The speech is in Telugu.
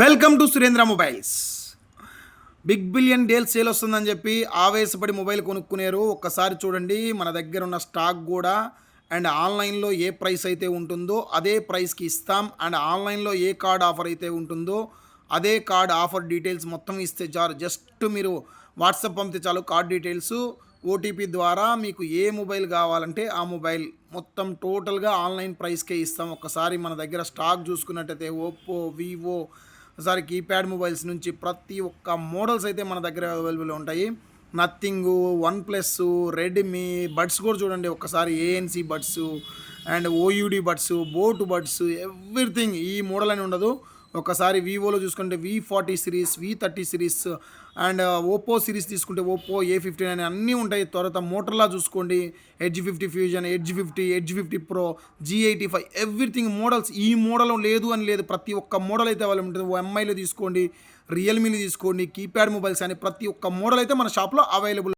Welcome to Surendra mobiles. Big billion deal sale వస్తుందని చెప్పి ఆవేశపడి మొబైల్ కొనుక్కునేరు. ఒక్కసారి చూడండి మన దగ్గర ఉన్న స్టాక్ కూడా అండ్ ఆన్లైన్లో ఏ ప్రైస్ అయితే ఉంటుందో అదే ప్రైస్కి ఇస్తాం. అండ్ ఆన్లైన్లో ఏ కార్డ్ ఆఫర్ అయితే ఉంటుందో అదే కార్డ్ ఆఫర్ డీటెయిల్స్ మొత్తం ఇస్తే చాలు. జస్ట్ మీరు వాట్సాప్ పంపితే చాలు కార్డ్ డీటెయిల్స్. ఓటీపీ ద్వారా మీకు ఏ మొబైల్ కావాలంటే ఆ మొబైల్ మొత్తం టోటల్గా ఆన్లైన్ ప్రైస్కే ఇస్తాం. ఒక్కసారి మన దగ్గర స్టాక్ చూసుకున్నట్టయితే ఓప్పో వివో ఒకసారి కీప్యాడ్ మొబైల్స్ నుంచి ప్రతి ఒక్క మోడల్స్ అయితే మన దగ్గర అవైలబుల్ ఉంటాయి. Nothing one plus Redmi buds కూడా చూడండి ఒక్కసారి ANC buds and OUD buds boAt buds everything ఈ మోడల్ అని ఉండదు. ఒకసారి వివోలో చూసుకుంటే V forty series V thirty series and Oppo series తీసుకుంటే ఓపో ఏ ఫిఫ్టీ నైన్ అన్నీ ఉంటాయి. తర్వాత మోటర్లా చూసుకోండి. Edge fifty fusion edge fifty edge fifty pro G eighty five everything models ఈ మోడల్ లేదు అని లేదు. ప్రతి ఒక్క మోడల్ అయితే అవైలబుల్ ఉంటుంది. ఎంఐలో తీసుకోండి రియల్మీలో తీసుకోండి కీప్యాడ్ మొబైల్స్ అని ప్రతి ఒక్క మోడల్ అయితే మన షాప్లో అవైలబుల్